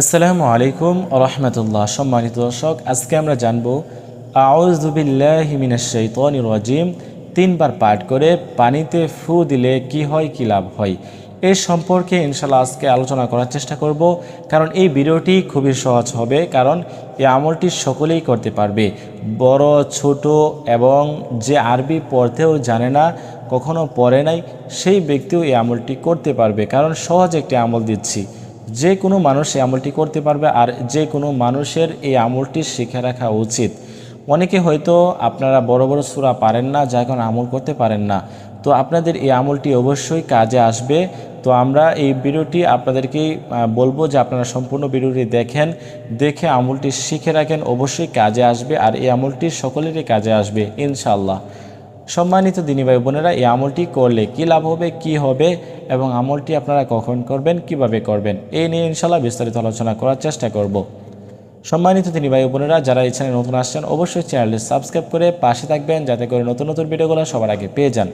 আসসালামু আলাইকুম রহমতুল্লাহ। সম্মানিত দর্শক, আজকে আমরা জানব আউজুবিল্লাহিমিনাশাইতনির রাজিম। তিনবার পাঠ করে পানিতে ফু দিলে কি হয়, কি লাভ হয়? এই সম্পর্কে ইনশাল্লাহ আজকে আলোচনা করার চেষ্টা করব, কারণ এই ভিডিওটি খুবই সহজ হবে, কারণ এই আমলটি সকলেই করতে পারবে। বড়, ছোট এবং যে আরবি পড়তেও জানে না, কখনো পড়ে নাই, সেই ব্যক্তিও এই আমলটি করতে পারবে, কারণ সহজ একটি আমল দিচ্ছি। যে কোনো মানুষ এই আমলটি করতে পারবে আর যে কোনো মানুষের এই আমলটি শিখে রাখা উচিত। অনেকে হয়তো আপনারা বড় বড় সুরা পারেন না, যা এখন আমল করতে পারেন না। তো আপনাদের এই আমলটি অবশ্যই কাজে আসবে। তো আমরা এই ভিডিওটি আপনাদেরকেই বলব যে আপনারা সম্পূর্ণ ভিডিওটি দেখেন, দেখে আমলটি শিখে রাখেন, অবশ্যই কাজে আসবে আর এই আমলটি সকলেরই কাজে আসবে ইনশাল্লাহ সম্মানিত দিনী ভাই বোনেরা, এই আমলটি করলে কি লাভ হবে, কি হবে এবং আমলটি আপনারা কখন করবেন, কীভাবে করবেন, এই নিয়ে ইনশাল্লাহ বিস্তারিত আলোচনা করার চেষ্টা করব। সম্মানিত দিনী ভাই বোনেরা, যারা এই চ্যানেলে নতুন আসছেন, অবশ্যই চ্যানেলটি সাবস্ক্রাইব করে পাশে থাকবেন, যাতে করে নতুন নতুন ভিডিওগুলো সবার আগে পেয়ে যান।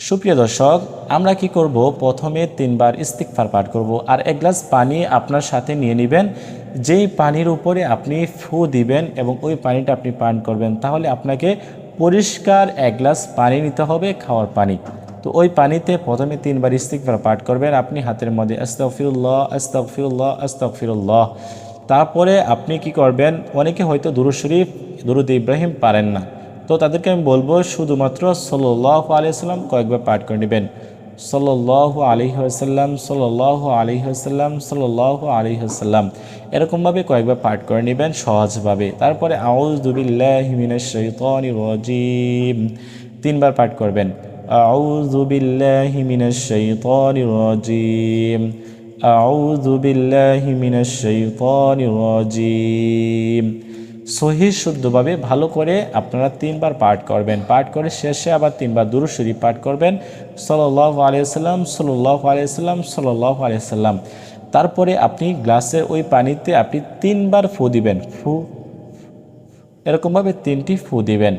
সুপ্রিয় দর্শক, আমরা কি করব? প্রথমে তিনবার ইস্তিকফার পাঠ করব। আর এক গ্লাস পানি আপনার সাথে নিয়ে নেবেন। যেই পানির উপরে আপনি ফু দিবেন এবং ওই পানিটা আপনি পান করবেন, তাহলে আপনাকে পরিষ্কার এক গ্লাস পানি নিতে হবে খাওয়ার পানি। তো ওই পানিতে প্রথমে তিনবার ইস্তিকবার পাঠ করবেন। আপনি হাতের মধ্যে আস্তফিউল্লাহ আস্তফিউল্লাহ আস্তফিরুল্লাহ তারপরে আপনি কি করবেন? অনেকে হয়তো দুরু শরীফ, দুরুদ ইব্রাহিম পারেন না। তো তাদেরকে আমি বলব, শুধুমাত্র সাল্লাহ আলিয়াল্লাম কয়েকবার পাঠ করে নেবেন। সাল্লাহ আলী হাসাল্লাম সাল্লাহ আলী হাসাল্লাম সাল্লাহ আলী হাসাল্লাম এরকমভাবে কয়েকবার পাঠ করে নেবেন সহজভাবে। তারপরে আউজুবিল্লাহিমিনাজিম তিনবার পাঠ করবেন। আউজুবিল্লাহিমিনাজিম আউজুবিল্লাহিমিনাজিম সহি শুদ্ধভাবে ভালো করে আপনারা তিনবার পাঠ করবেন। পাঠ করে শেষে আবার তিনবার দুরুশরী পাঠ করবেন। সাল্লাহ আলিয়াল্লাম সাল্লাহ আলিয়াল্লাম সাল্লাহ আলিয়াল্লাম তারপরে আপনি গ্লাসের ওই পানিতে আপনি তিনবার ফু দিবেন। ফু, এরকমভাবে তিনটি ফু দিবেন।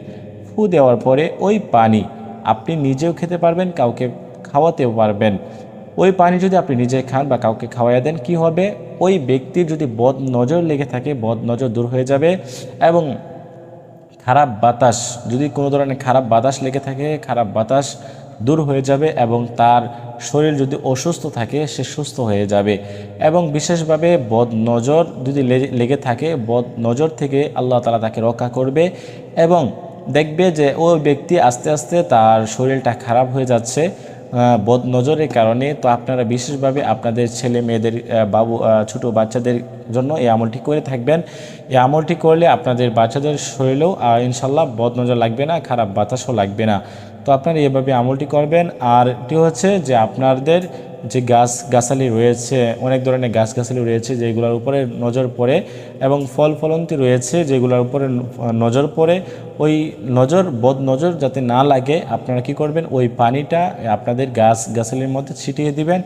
ফু দেওয়ার পরে ওই পানি আপনি নিজেও খেতে পারবেন, কাউকে খাওয়াতেও পারবেন। ওই পানি যদি আপনি নিজে খান বা কাউকে খাওয়াইয়া দেন, কি হবে? ওই ব্যক্তির যদি বদ নজর লেগে থাকে বদ নজর দূর হয়ে যাবে এবং খারাপ বাতাস, যদি কোনো ধরনের খারাপ বাতাস লেগে থাকে, খারাপ বাতাস দূর হয়ে যাবে এবং তার শরীর যদি অসুস্থ থাকে, সে সুস্থ হয়ে যাবে। এবং বিশেষভাবে বদ নজর যদি লেগে থাকে বদ নজর থেকে আল্লাহ তালা তাকে রক্ষা করবে এবং দেখবে যে ওই ব্যক্তি আস্তে আস্তে তার শরীরটা খারাপ হয়ে যাচ্ছে। বদ নজরের কারণে তো আপনারা বিশেষভাবে আপনাদের ছেলে মেয়েদের বাবু ছোট বাচ্চাদের জন্য এই আমলটি করে থাকবেন। এই আমলটি করলে আপনাদের বাচ্চাদের শরীরেও ইনশাল্লাহ বদ নজর লাগবে না, খারাপ বাতাসও লাগবে না। তো আপনারা এভাবে আমলটি করবেন। আর এটি হচ্ছে যে আপনাদের যে গাছ, গাছালি রয়েছে, অনেক ধরনের গাছ গাছালি রয়েছে যেগুলোর উপরে নজর পড়ে এবং ফল ফলন্তি রয়েছে যেগুলোর উপরে নজর পড়ে। ওই নজর, বদ নজর যাতে না লাগে, আপনারা কি করবেন? ওই পানিটা আপনাদের গাছ, গাছালির মধ্যে ছিটিয়ে দিবেন।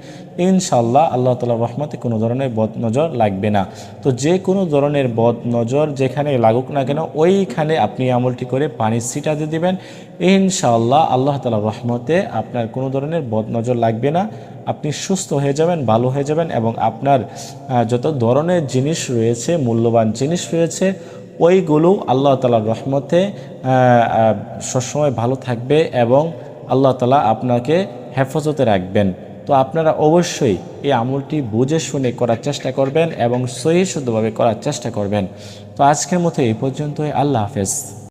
ইনশাল্লাহ আল্লাহ তালা রহমতে কোনো ধরনের বদ নজর লাগবে না। তো যে কোনো ধরনের বদ নজর যেখানে লাগুক না কেন, ওইখানে আপনি আমলটি করে পানি ছিটাতে দিবেন। ইনশাল্লাহ আল্লাহ তালা রহমতে আপনার কোনো ধরনের বদ নজর লাগবে না। আপনি সুস্থ হয়ে যাবেন, ভালো হয়ে যাবেন এবং আপনার যত ধরনের জিনিস রয়েছে, মূল্যবান জিনিস রয়েছে, ওইগুলো আল্লাহ তালার রহমতে সবসময় ভালো থাকবে এবং আল্লাহ তালা আপনাকে হেফাজতে রাখবেন। তো আপনারা অবশ্যই এই আমলটি বুঝে শুনে করার চেষ্টা করবেন এবং সহি শুদ্ধভাবে করার চেষ্টা করবেন। তো আজকের মতো এই পর্যন্তই। আল্লাহ হাফেজ।